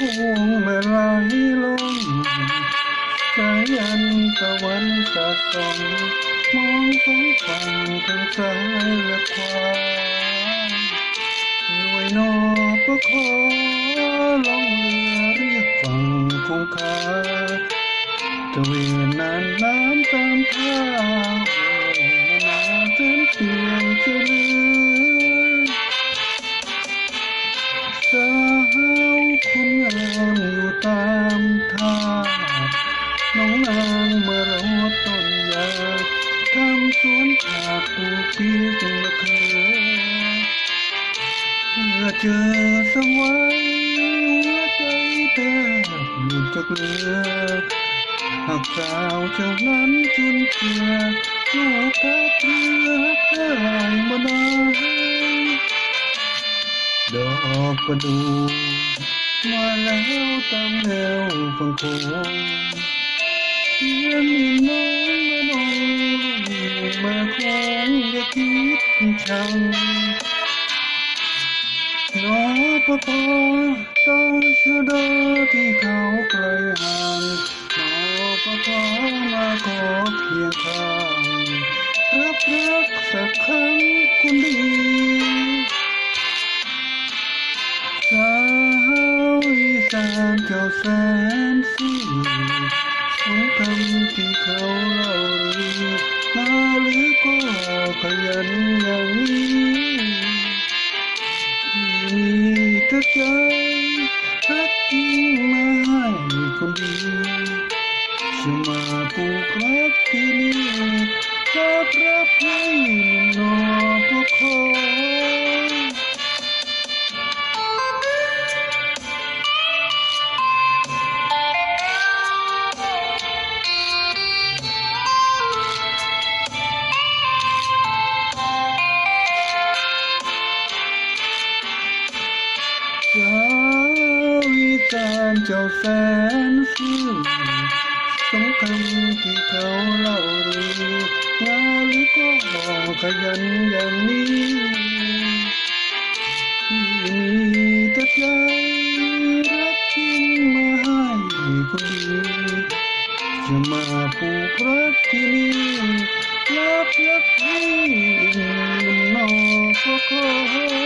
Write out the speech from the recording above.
รายลงสายันตะวันสาดส่องมองสองฝั่งทั้งซ้ายและขวาหน่วยนอประคอล่องเรือเรียกฝั่งคงคาตะเวนนานน้ำตามท่า เพื่อเจอสวัยหัวใจแทบหลุดจากเรือหากสาวเจ้านั้นจุนเจื นานดอกประดู่มาแล้วตามแนวฟังโคงเพียงมีน้องมาน้องมาคงอย่าคิดชังนอปอตอชดที่เขาไกลห่างนอปปอมาขอเพียงข้างรับรักสักครั้งคุณดีสาวอีสานเจ้าแสนสีสงคำที่เขาเล่ารือมาหรือก็ขยันอย่างนี้ ถ้าใจรักจริงมาให้คนดีจะมาปลูกรักที่นี่ สาวอีสานเจ้าแสนซื่อสมคำที่เขาเล่ารืองาหรือก็ขยันอย่างนี้ที่มีแต่ใจรักจริงมาให้คนดีจะมาผูกรักที่นี่รักรักให้หนุ่มนอกก็ขอ